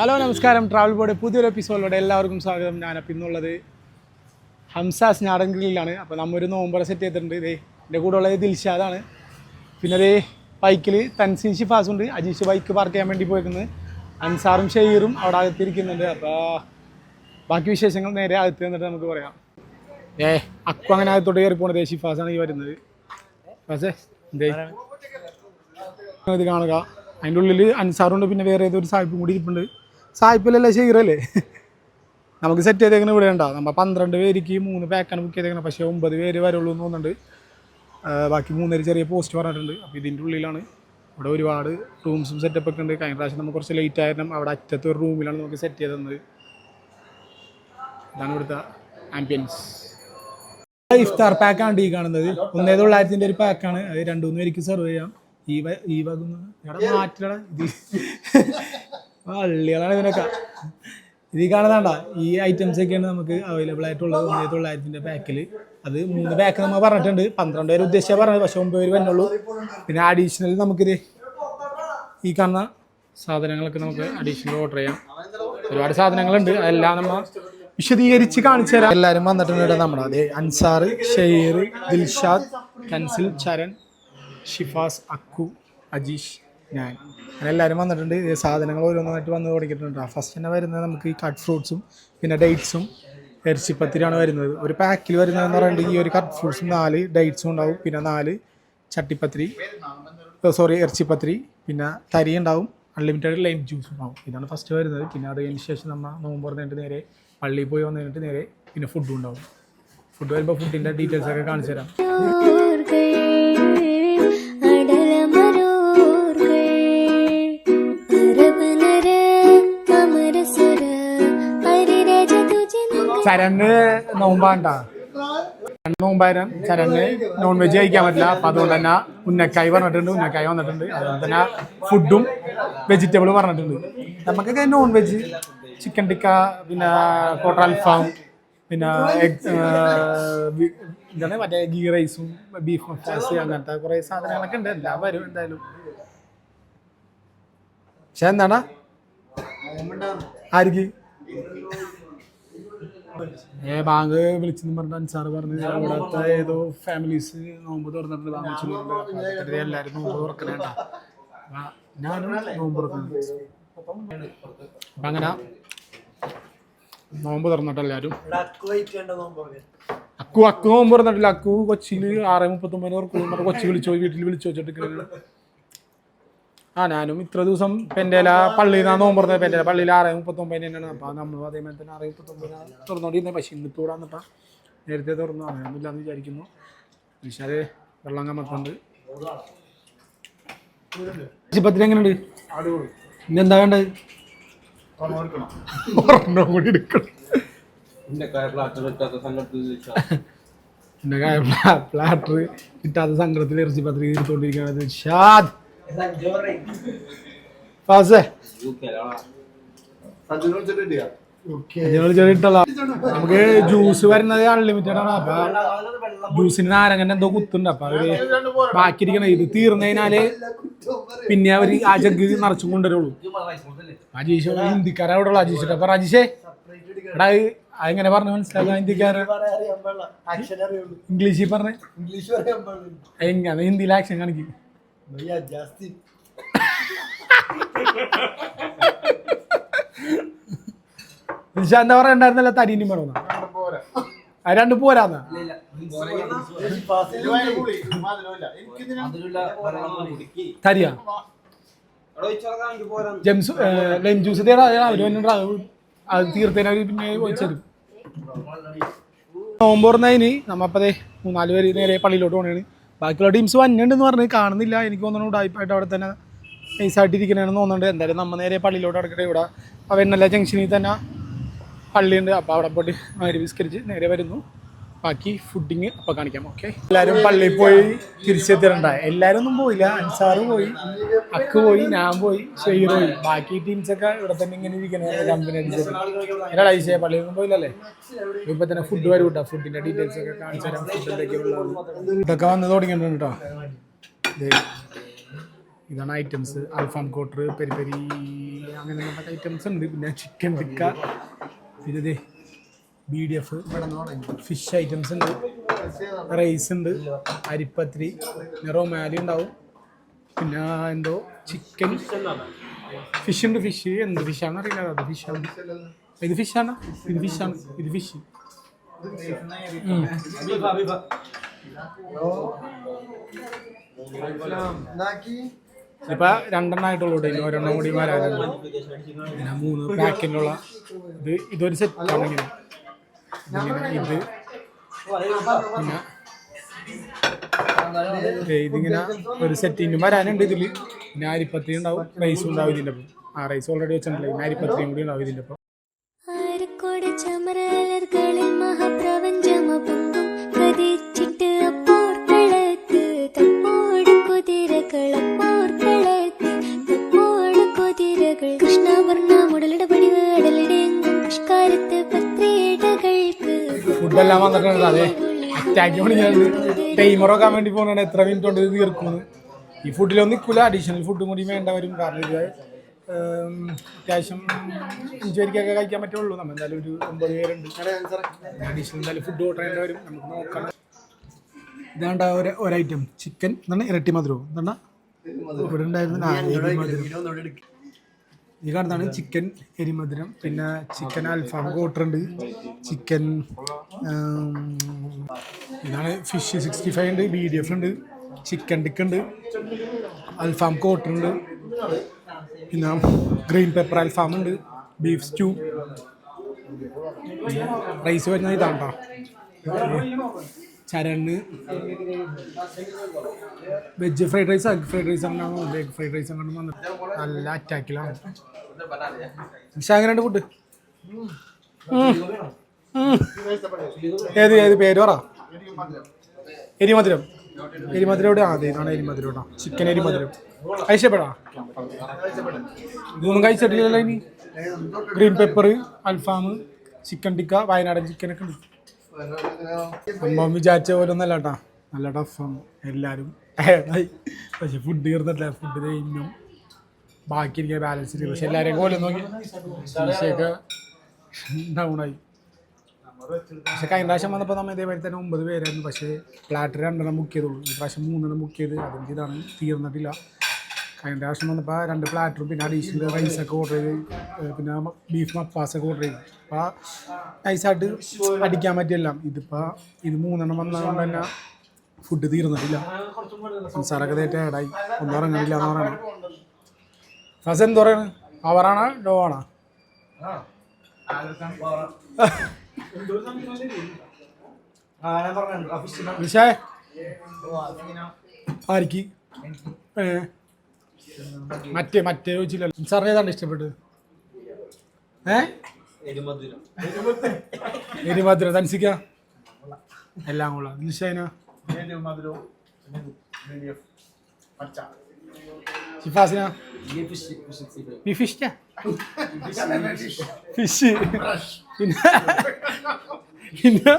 Hello നമസ്കാരം. Travel board പുതിയൊരു എപ്പിസോഡിലൂടെ എല്ലാവർക്കും സ്വാഗതം. ഞാനപ്പോൾ ഇന്നുള്ളത് ഹംസാസ് നാടൻ അപ്പോൾ നമ്മൊരു നോമ്പറ സെറ്റ് ചെയ്തിട്ടുണ്ട്. ഇതേ എന്റെ കൂടെ ഉള്ളത് ദിൽഷാദാണ് പിന്നെ അതേ ബൈക്കിൽ തൻസീൻ ഷിഫാസ് ഉണ്ട്. അജീഷ് ബൈക്ക് പാർക്ക് ചെയ്യാൻ വേണ്ടി പോയിരിക്കുന്നത് അൻസാറും ഷെയറും അവിടെ അകത്തിരിക്കുന്നുണ്ട്. അപ്പോൾ ബാക്കി വിശേഷങ്ങൾ നേരെ അകത്ത് വന്നിട്ട് നമുക്ക് പറയാം. ഏ അക്കു അങ്ങനെ അകത്തോട്ട് കയറി പോണത് ഷിഫാസാണ് ഈ വരുന്നത്. പക്ഷേ ഇതേ ഇത് കാണുക. അതിന്റെ ഉള്ളിൽ അൻസാറുണ്ട് പിന്നെ വേറെ ഏതൊരു സാഹിപ്പും കൂടി ഇരിപ്പുണ്ട്. സായിപ്പിലല്ലേ ഷെയറല്ലേ നമുക്ക് സെറ്റ് ചെയ്തേക്കണ ഇവിടെ ഉണ്ടാവും നമ്മൾ പന്ത്രണ്ട് പേർക്ക് മൂന്ന് പാക്കാണ് ബുക്ക് ചെയ്തേക്കണം. പക്ഷേ ഒമ്പത് പേര് വരുള്ളൂ എന്ന് തോന്നുന്നുണ്ട്. ബാക്കി മൂന്നേര് ചെറിയ പോസ്റ്റ് പറഞ്ഞിട്ടുണ്ട്. അപ്പോൾ ഇതിന്റെ ഉള്ളിലാണ് ഇവിടെ ഒരുപാട് റൂംസും സെറ്റപ്പ് ഒക്കെ ഉണ്ട്. കഴിഞ്ഞ പ്രാവശ്യം നമുക്ക് കുറച്ച് ലേറ്റ് ആയിരുന്നു. അവിടെ അറ്റത്ത് ഒരു റൂമിലാണ് നമുക്ക് സെറ്റ് ചെയ്ത് തന്നത്. ഇതാണ് ഇവിടുത്തെ ആംബിയൻസ് ഇഫ്താർ പാക്കാണ് ഈ കാണുന്നത്. ഒന്നേ തൊള്ളായിരത്തിന്റെ ഒരു പാക്കാണ് അത് രണ്ടു മൂന്ന് പേർക്ക് സെർവ് ചെയ്യാം. ഈ വ- ഈ വകുന്ന മാറ്റിലടാ ഇത് വള്ളികളാണ് ഇതിനൊക്കെ. ഇത് കാണുന്നതാണ്ട ഈ ഐറ്റംസ് ഒക്കെയാണ് നമുക്ക് അവൈലബിൾ ആയിട്ടുള്ളത്. ഒന്നേ തൊള്ളായിരത്തിന്റെ പാക്കിൽ അത് മൂന്ന് പാക്ക് നമ്മൾ പറഞ്ഞിട്ടുണ്ട്. പന്ത്രണ്ട് പേര് ഉദ്ദേശിച്ചാൽ പറഞ്ഞത് പക്ഷേ ഒമ്പത് പേര് വന്നുള്ളൂ പിന്നെ അഡീഷണൽ നമുക്കിത് ഈ കാണുന്ന സാധനങ്ങളൊക്കെ നമുക്ക് അഡീഷണൽ ഓർഡർ ചെയ്യാം. ഒരുപാട് സാധനങ്ങളുണ്ട്. അതെല്ലാം നമ്മൾ വിശദീകരിച്ച് കാണിച്ചു തരാം. എല്ലാവരും വന്നിട്ടുണ്ട് നമ്മുടെ അതെ അൻസാർ ഷെയർ ദിൽഷാദ് കൻസിൽ ചരൺ ഷിഫാസ് അക്കു അജീഷ്. ഞാൻ. അങ്ങനെ എല്ലാവരും വന്നിട്ടുണ്ട്. സാധനങ്ങൾ ഓരോന്നായിട്ട് വന്ന് തുടങ്ങിയിട്ടുണ്ട്. ഫസ്റ്റ് തന്നെ വരുന്നത് നമുക്ക് ഈ കട്ട് ഫ്രൂട്ട്സും പിന്നെ ഡേറ്റ്സും ഇറച്ചിപ്പത്തിരിയാണ് വരുന്നത്. ഒരു പാക്കിൽ വരുന്നതെന്ന് പറയുന്നത് ഈ ഒരു കട്ട് ഫ്രൂട്ട്സും നാല് ഡേറ്റ്സും ഉണ്ടാവും. പിന്നെ നാല് ചട്ടിപ്പത്തിരി സോറി ഇറച്ചിപ്പത്തിരി പിന്നെ തരി ഉണ്ടാവും. അൺലിമിറ്റഡ് ലൈം ജ്യൂസ് ഉണ്ടാവും. ഇതാണ് ഫസ്റ്റ് വരുന്നത്. പിന്നെ അത് കഴിഞ്ഞ ശേഷം നമ്മൾ നോമ്പ് പറഞ്ഞിട്ട് നേരെ പള്ളിയിൽ പോയി വന്നു കഴിഞ്ഞിട്ട് നേരെ പിന്നെ ഫുഡും ഉണ്ടാവും. ഫുഡ് വരുമ്പോൾ ഫുഡിന്റെ ഡീറ്റെയിൽസ് ഒക്കെ കാണിച്ചു തരാം. ചരണ് നോമ്പാണ്ടാ? നോമ്പായിരം ചരണ് നോൺ വെജ് കഴിക്കാൻ പറ്റില്ല. അപ്പൊ അതുകൊണ്ട് തന്നെ ഉന്നക്കായി പറഞ്ഞിട്ടുണ്ട്. ഉന്നക്കായി വന്നിട്ടുണ്ട്. അതുകൊണ്ട് തന്നെ ഫുഡും വെജിറ്റബിൾ പറഞ്ഞിട്ടുണ്ട്. നമുക്കൊക്കെ നോൺ വെജ് ചിക്കൻ ടിക്ക പിന്നെ കോട്ടർ അൽഫാം പിന്നെ എന്താണ് മറ്റേ ഗീ റൈസും ബീഫ് മസാസ് അങ്ങനത്തെ കുറേ സാധനങ്ങളൊക്കെ ഉണ്ട്. എല്ലാം വരും എന്തായാലും. പക്ഷെ എന്താണ്? ആർക്ക്? ഏ ബാങ്ക് വിളിച്ചെന്ന് പറഞ്ഞ അൻസാറ് പറഞ്ഞു അവിടുത്തെ ഏതോ ഫാമിലീസ് നോമ്പ് തുറന്നിട്ട് വാങ്ങിച്ചു എല്ലാവരും നോമ്പ് തുറക്കണേണ്ട ഞാനും നോമ്പ് തുറക്കുന്നത് അപ്പം അങ്ങനെ നോമ്പ് തുറന്നിട്ട് എല്ലാവരും അക്കു അക്കു നോമ്പ് തുറന്നിട്ടില്ല. അക്കു കൊച്ചിയിൽ ആറ് മുപ്പത്തൊമ്പതിന് പറഞ്ഞ് കൊച്ചി വിളിച്ചു വീട്ടിൽ വിളിച്ചു വെച്ചിട്ട് ആ ഞാനും ഇത്ര ദിവസം പെൻഡേല പള്ളിയിൽ നിന്നാണ് നോമ്പ് പറഞ്ഞത് പെൻഡേല പള്ളിയിൽ ആറ് മുപ്പത്തൊമ്പതിന് തന്നെയാണ്. അപ്പോൾ നമ്മൾ അതേമാതിരി തന്നെ ആറ് മുപ്പത്തൊമ്പതിനാണ് തുറന്നുകൊണ്ടിരുന്നത് പക്ഷേ ഇന്നിപ്പോൾ ഇവിടെ വന്നിട്ടാ നേരത്തെ തുറന്നു. അങ്ങനെയൊന്നുമില്ലാന്ന് വിചാരിക്കുന്നു. പക്ഷേ അത് വെള്ളം കമ്മത്തുണ്ട് പത്തിന് എങ്ങനെയുണ്ട്? ഇന്നെന്താ വേണ്ടത്? ഒരെണ്ണം കൂടി എടുക്കണം. പ്ലാറ്റർ കിട്ടാത്ത സങ്കടത്തിൽ ഇറച്ചി പത്രിക എടുത്തുകൊണ്ടിരിക്കുകയാണ് ഷാദ് ഫാസേ. നമുക്ക് ജ്യൂസ് വരുന്നത് അൺലിമിറ്റഡ് ആണ്. അപ്പൊ ജ്യൂസിന് നാരങ്ങന്റെ എന്തോ കുത്തുണ്ട്. അപ്പൊ അവർ ബാക്കിയിരിക്കണം ഇത് തീർന്നതിനാല് പിന്നെ അവർ ആ ജഗ് നിറച്ചും കൊണ്ടുവരുള്ളൂ. അജീഷ് ഹിന്ദിക്കാരെ അവിടെ ഉള്ളു അജീഷ്. അപ്പൊ അജീഷേ അതെങ്ങനെ പറഞ്ഞു മനസ്സിലാക്കാം ഹിന്ദിക്കാര്? ഇംഗ്ലീഷിൽ പറഞ്ഞേ. ഇംഗ്ലീഷ് എങ്ങനെ? ഹിന്ദിയിൽ ആക്ഷൻ കാണിക്കും. भैया जास्ती നിഷ എന്താ പറയണ്ടായിരുന്നല്ലോ തരീനും വേണമെന്നാ ആ രണ്ട് പോരാന്നാ തരിയാ ജെംസ് ലൈം ജ്യൂസ് തേടാ അവർ വന്നിട്ട് അത് തീർത്തേനെ അവർ പിന്നെ ചോദിച്ചത് നോമ്പ് തുറന്നതിന് നമ്മപ്പതേ മൂന്നാല് പേര് നേരെ പള്ളിയിലോട്ട് പോകണേണ് ബാക്കിയുള്ള ടീംസ് വന്നിട്ടുണ്ടെന്ന് പറഞ്ഞ് കാണുന്നില്ല. എനിക്ക് തോന്നുന്നു ഉടായ്പായിട്ട് അവിടെ തന്നെ നൈസായിട്ടിരിക്കണമെന്ന് തോന്നുന്നുണ്ട്. എന്തായാലും നമ്മൾ നേരെ പള്ളിയിലോട്ട് അടക്കട്ടെ ഇവിടെ. ആ എന്നല്ല ജംഗ്ഷനിൽ തന്നെ പള്ളിയുണ്ട്. അപ്പോൾ അവിടെ പോയിട്ട് വിസ്കരിച്ച് നേരെ വരുന്നു. ബാക്കി ഫുഡിങ് അപ്പോൾ കാണിക്കാം ഓക്കെ എല്ലാവരും പള്ളിയിൽ പോയി തിരിച്ചെത്തിയിട്ടുണ്ടായി എല്ലാവരും ഒന്നും പോയില്ല. അൻസാറ് പോയി അക്ക് പോയി ഞാൻ പോയി ഷെയ്ർ പോയി. ബാക്കി ടീംസൊക്കെ ഇവിടെ തന്നെ ഇങ്ങനെ ഇരിക്കണേ കമ്പനി അടിച്ചത് എന്നടാ പള്ളിയിൽ ഒന്നും പോയില്ലല്ലേ? ഇപ്പൊ തന്നെ ഫുഡ് വരും കേട്ടോ ഫുഡിന്റെ ഡീറ്റെയിൽസ് ഒക്കെ കാണിച്ചു തരാം. ഫുഡ് ഇതൊക്കെ വന്ന് തുടങ്ങിയിട്ടുണ്ട് കേട്ടോ ഇതാണ് ഐറ്റംസ് അൽഫാം കോട്ടർ പെരി പെരി അങ്ങനെ ഐറ്റംസ് ഉണ്ട്. പിന്നെ ചിക്കൻ ടിക്ക പിന്നെ B D F fish items ഉണ്ട്. റൈസ് ഉണ്ട്. അരിപ്പത്തിരി നിറോ റൊമാലി ഉണ്ടാവും. പിന്നെ എന്തോ ചിക്കൻ ഫിഷ് ഉണ്ട് ഫിഷ് എന്ത് ഫിഷാണെന്ന് അറിയില്ല. അത് ഫിഷാണ് ഇത് ഫിഷാണ് ഇത് ഫിഷാണ് ഇത് ഫിഷ് ഇപ്പൊ രണ്ടെണ്ണമായിട്ടുള്ളൂ ഇനി ഒരെണ്ണം കൂടി വരാനുണ്ട്. പിന്നെ മൂന്ന് പാക്കിനുള്ള ഇത് ഇതൊരു സെറ്റ് ആണ് ഇങ്ങനെ. ഇതിങ്ങനെ പിന്നെ ഇതിങ്ങനെ ഒരു സെറ്റിന് വരാനുണ്ട് ഇതിൽ പിന്നെ അരിപ്പത്തി ഉണ്ടാവും. റൈസും ഉണ്ടാവും ഇതിന്റെ ഒപ്പം ആ റൈസ് ഓൾറെഡി വെച്ചിട്ടുണ്ടല്ലോ. പിന്നെ അരിപ്പത്തിരിയും കൂടി ഉണ്ടാവും ഇതിന്റെ ഒപ്പം ഫുഡെല്ലാം വന്നിട്ടുണ്ട്. അതെ അറ്റാക്ക് പണിയാണ് ടൈമർ വെക്കാൻ വേണ്ടി പോകുന്നതാണ് എത്ര മിനിറ്റ് കൊണ്ട് ഇത് തീർക്കുന്നത് ഈ ഫുഡിലൊന്നും നിൽക്കില്ല അഡീഷണൽ ഫുഡും കൂടി വേണ്ട വരും. കാരണം ഇത് അത്യാവശ്യം അഞ്ച് പേർക്കൊക്കെ കഴിക്കാൻ പറ്റുള്ളൂ. നമ്മൾ എന്തായാലും ഒരു ഒമ്പത് പേരുണ്ട്. അഡീഷണൽ എന്തായാലും ഫുഡ് ഓർഡർ ചെയ്യേണ്ടി വരും. നമുക്ക് നോക്കാം. ഇതാണ്ട ഒരു ഒരു ഐറ്റം ചിക്കൻ എന്താണ് ഇരട്ടി മധുരവും. എന്താണ് ഇവിടെ ഉണ്ടായിരുന്നു ഈ കാണുന്നതാണ് ചിക്കൻ എരിമധുരം. പിന്നെ ചിക്കൻ അൽഫാം കോട്ടറുണ്ട്. ചിക്കൻ ഇതാണ് ഫിഷ് സിക്സ്റ്റി ഫൈവ് ഉണ്ട് ബി ഡി എഫ് ഉണ്ട് ചിക്കൻ ടിക്ക് ഉണ്ട് അൽഫാം കോട്ടറുണ്ട് പിന്നെ ഗ്രീൻ പെപ്പർ അൽഫാം ഉണ്ട് ബീഫ് സ്റ്റൂ. റൈസ് വരുന്നത് ഇതാണ് കേട്ടോ Charan veg fried rice egg fried rice അങ്ങനെ എഗ് ഫ്രൈഡ് റൈസ് അങ്ങനെ വന്നു നല്ല അറ്റാക്കിലാണ് പക്ഷെ അങ്ങനെയുണ്ട് ഫുഡ് ഏത് ഏത് പേര് പറ? എരിമധുരം. എരിമധുരം ഇവിടെ ആ അതെ എരിമധുരം കേട്ടോ. ചിക്കൻ എരിമധുരം. കഴിച്ചപ്പെടാ? ഇതൊന്നും കഴിച്ചിട്ടില്ലല്ലോ ഇനി. ഗ്രീൻ പെപ്പർ അൽഫാം ചിക്കൻ ടിക്ക വയനാടൻ ചിക്കനൊക്കെ ഉണ്ട്. അമ്മ വിചാരിച്ച പോലെ ഒന്നല്ല കേട്ടാ നല്ല ടഫാണ് എല്ലാവരും പക്ഷെ ഫുഡ് തീർന്നിട്ടില്ല. ഫുഡ് ഇന്നും ബാക്കി എനിക്ക് ബാലൻസ് ഇല്ല പക്ഷെ എല്ലാവരെയും പോലെ നോക്കി. ശീശയൊക്കെ ഡൗൺ ആയി. പക്ഷെ കഴിഞ്ഞ പ്രാവശ്യം വന്നപ്പോൾ നമ്മൾ ഇതേപോലെ തന്നെ ഒമ്പത് പേരായിരുന്നു. പക്ഷേ ഫ്ലാറ്റ് രണ്ടെണ്ണം ബുക്ക് ചെയ്തുള്ളൂ. ഈ പ്രാവശ്യം മൂന്നെണ്ണം ബുക്ക് ചെയ്ത് അതിന്റെ ഇതാണ് തീർന്നിട്ടില്ല. കഴിഞ്ഞ പ്രാവശ്യം വന്നപ്പോൾ രണ്ട് പ്ലാറ്ററും പിന്നെ അഡീഷണൽ റൈസൊക്കെ ഓർഡർ ചെയ്ത് പിന്നെ ബീഫ് മപ്പാസൊക്കെ ഓർഡർ ചെയ്തു. അപ്പോൾ നൈസായിട്ട് അടിക്കാൻ പറ്റിയെല്ലാം. ഇതിപ്പോൾ ഇത് മൂന്നെണ്ണം വന്നതുകൊണ്ട് തന്നെ ഫുഡ് തീർന്നിട്ടില്ല. സംസാരമൊക്കെ തേറ്റ ഏടായി ഒന്നും ഇറങ്ങണില്ല എന്ന് പറയണം. ഫസ് എന്ത് പറയണ്? പവറാണോ ഡോ ആണോ? വിഷേ ആർക്ക് മറ്റേ മറ്റേ ചോദിച്ചില്ലല്ലോ. സാറിന് ഏതാണ് ഇഷ്ടപ്പെട്ടത്? ഏ? എരിമധുരം. തൻസിക്ക? എല്ലാം കൊള്ളാം. നിശൈന ഷിഫാസിന? ഫിഷ് ഫിഷ് പിന്നെ? പിന്നെ?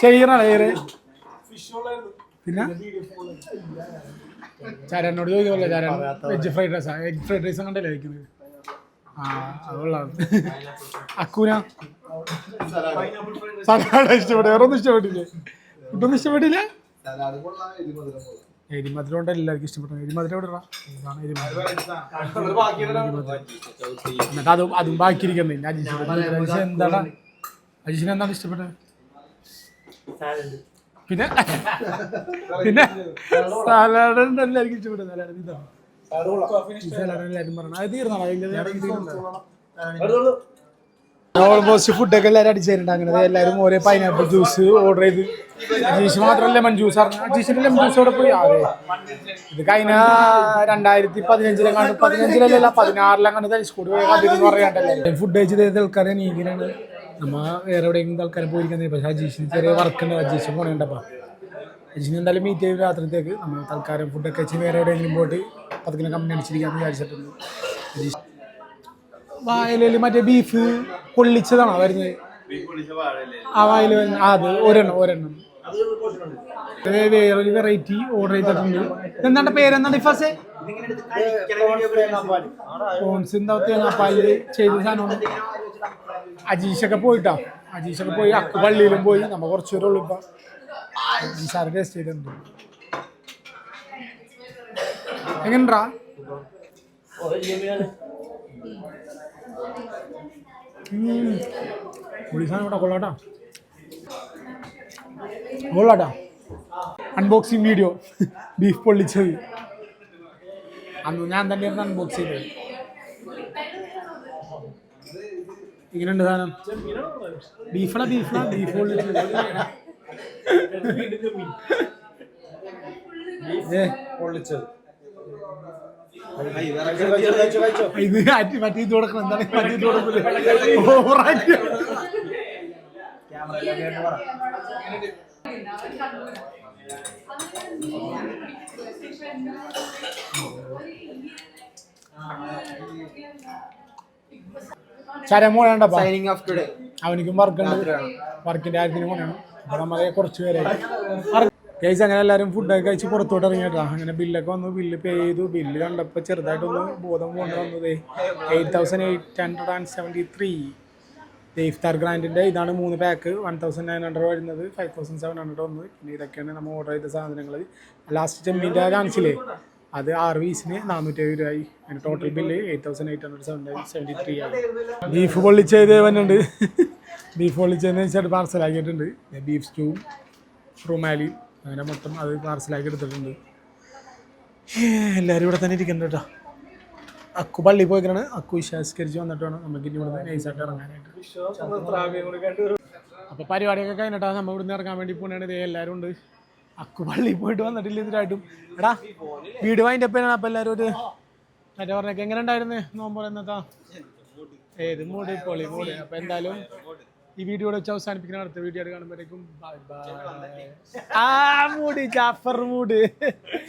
ചെയ്യണ ഏറെ പിന്നെ? ചരനോട് ചോദിക്കുമല്ലോ ചരൻ. വെജ് ഫ്രൈഡ് റൈസാ എഗ് ഫ്രൈഡ് റൈസ് കണ്ടല്ലേ കഴിക്കുന്നത്? ആ അതുള്ള അക്കൂന. സലാഡ് ഇഷ്ടപ്പെട്ടു വേറെ ഒന്നും ഇഷ്ടപ്പെട്ടില്ലേ. ഫുഡൊന്നും ഇഷ്ടപ്പെട്ടില്ല? എരിമധുരം കൊണ്ട് എല്ലാവർക്കും ഇഷ്ടപ്പെട്ടു. എരിമധുരം എവിടെ ഇതാണ് എന്നിട്ട് അതും അതും ബാക്കിയിരിക്കുന്നത് അജീഷ് എന്താണ്? അജീഷിന് എന്താണ് ഇഷ്ടപ്പെട്ടത്? പിന്നെ? പിന്നെ? സലാഡ്. എല്ലാവർക്കും ഇഷ്ടപ്പെട്ടു സലാഡ് ഇതാണ് ഓൾമോസ്റ്റ് ഫുഡൊക്കെ എല്ലാവരും അടിച്ചിട്ടുണ്ട് അങ്ങനെ എല്ലാവരും ഓരോ പൈനാപ്പിൾ ജ്യൂസ് ഓർഡർ ചെയ്ത്. അജീഷ് മാത്രം ലെമൺ ജ്യൂസ് അറിഞ്ഞു അജീഷിന്റെ ലെമൺ ജ്യൂസ് അവിടെ പോയി? അതെ ഇത് കഴിഞ്ഞ രണ്ടായിരത്തി പതിനഞ്ചിലെ കണ്ട്. പതിനഞ്ചിലല്ല പതിനാറിലെ കണ്ട് പോയി അതിരുന്ന് പറയാണ്ടല്ലേ? ഫുഡ് കഴിച്ചത് ആൾക്കാരെ? നീങ്ങിനാണ് നമ്മ വേറെ എവിടെയെങ്കിലും ആൾക്കാരെ പോയിരിക്കുന്നത് പക്ഷെ അജീഷിന് ചെറിയ വർക്ക് ഉണ്ട്. അജീഷ് പോണേണ്ടപ്പാ അജീഷിന് എന്തായാലും മീറ്റ് ചെയ്യും രാത്രിത്തേക്ക്. നമ്മൾ തൽക്കാലം ഫുഡൊക്കെ വെച്ച് വേറെ എവിടെയെങ്കിലും പോയിട്ട് പതുക്കിനെ കമ്പനി അടിച്ചിരിക്കാന്ന് വിചാരിച്ചിട്ടുണ്ട്. വായലിൽ മറ്റേ ബീഫ് പൊള്ളിച്ചതാണോ വരുന്നത്? ആ വായിൽ വരുന്നത് അത് ഒരെണ്ണം ഒരെണ്ണം. വേറൊരു വെറൈറ്റി ഓർഡർ ചെയ്തിട്ടുണ്ട്. എന്താണ് പേരെന്താണ് ഇഫാസെ? ഫോൺസിന്റെ തേങ്ങാപ്പാലിൽ ചെയ്ത സാധനമാണ്. അജീഷൊക്കെ പോയിട്ടാ. അജീഷൊക്കെ പോയി അക്ക് പള്ളിയിലും പോയി. നമ്മ കുറച്ചു പേരേ ഉള്ളൂ ഇപ്പൊ. അജീഷാറ് സ്റ്റേഡിയം എങ്ങനെടാ അൺബോക്സിങ് വീഡിയോ ബീഫ് പൊള്ളിച്ചത്. അന്ന് ഞാൻ തന്നെയായിരുന്നു അൺബോക്സ് ചെയ്തത്. ഇങ്ങനെയുണ്ട് സാധനം. ബീഫാണ് ബീഫാണ്? ബീഫ് പൊള്ളിച്ചത്. പൊള്ളിച്ചത്. ഇത് ആറ്റി മറ്റേ ഇത് കൊടുക്കണം. എന്താണ് മറ്റേ ഇത് കൊടുക്കില്ല ഓവറാക്കി. ചരമോളണ്ടപ്പാ സൈനിങ് ഓഫ് ടുഡേ അവനിക്കും വർക്കുണ്ട് വർക്കിന്റെ കാര്യത്തിന് പോകണം അപ്പൊ നമ്മളെ കുറച്ച് പേരെ. കഴിച്ച് അങ്ങനെ എല്ലാവരും ഫുഡൊക്കെ കഴിച്ച് പുറത്തോട്ട് ഇറങ്ങിയിട്ടാ അങ്ങനെ ബില്ലൊക്കെ വന്നു. ബില്ല് പേ ചെയ്തു. ബില്ല് കണ്ടപ്പോൾ ചെറുതായിട്ടൊന്ന് ബോധം കൊണ്ട് വന്നത്. Eight thousand eight hundred and seventy three ഇഫ്താർ ഗ്രാൻഡിന്റെ ഇതാണ് മൂന്ന് pack one thousand nine hundred വരുന്നത്. ഫൈവ് തൗസൻഡ് സെവൻ ഹൺഡ്രഡ് വന്നു. പിന്നെ ഇതൊക്കെയാണ് നമ്മൾ ഓർഡർ ചെയ്ത സാധനങ്ങൾ ലാസ്റ്റ് ചെമ്മീന്റെ കാണിച്ചില്ലേ? അത് ആറ് പീസിന് നാനൂറ്റി എഴുപത് രൂപയായി. അതിന് total bill eight thousand eight hundred seven seventy three ആയി ബീഫ് പൊള്ളിച്ചത് വന്നിട്ടുണ്ട് ബീഫ് പൊള്ളിച്ചതെന്ന് വെച്ചാൽ പാർസലാക്കിയിട്ടുണ്ട്. ബീഫ് സ്റ്റൂ റുമാലിയും അങ്ങനെ മൊത്തം അത് പാർസലാക്കി എടുത്തിട്ടുണ്ട്. എല്ലാവരും ഇവിടെ തന്നെ ഇരിക്കുന്നുണ്ട് കേട്ടോ. അക്കു പള്ളി പോയിക്കാണ്. അക്കു വിശ്വാസ്കരിച്ച് വന്നിട്ട് വേണം നമുക്ക് ഇനി ഇവിടുന്ന് നൈസായിട്ട് ഇറങ്ങാനായിട്ട്. അപ്പോൾ പരിപാടിയൊക്കെ കഴിഞ്ഞിട്ടാണ് നമ്മൾ ഇവിടുന്ന് ഇറങ്ങാൻ വേണ്ടി പോകണേ ഇതേ എല്ലാവരും ഉണ്ട്. അക്കു പള്ളി പോയിട്ട് വന്നിട്ടില്ല ഇതിനായിട്ടും. എടാ വീട് വാങ്ങിന്റെ പേരാണ് അപ്പോൾ എല്ലാവരും ഒരു മറ്റേ പറഞ്ഞൊക്കെ എങ്ങനെ ഉണ്ടായിരുന്നു? നോമ്പോൾ എന്നത്താ ഏത് മൂടി? പൊളി മൂടി. അപ്പോൾ എന്തായാലും ഈ വീഡിയോ വെച്ച് അവസാനിപ്പിക്കുന്ന അടുത്ത വീഡിയോ കാണുമ്പോഴേക്കും ബൈ ബൈ ആ മൂടി ജാഫർ മൂട്.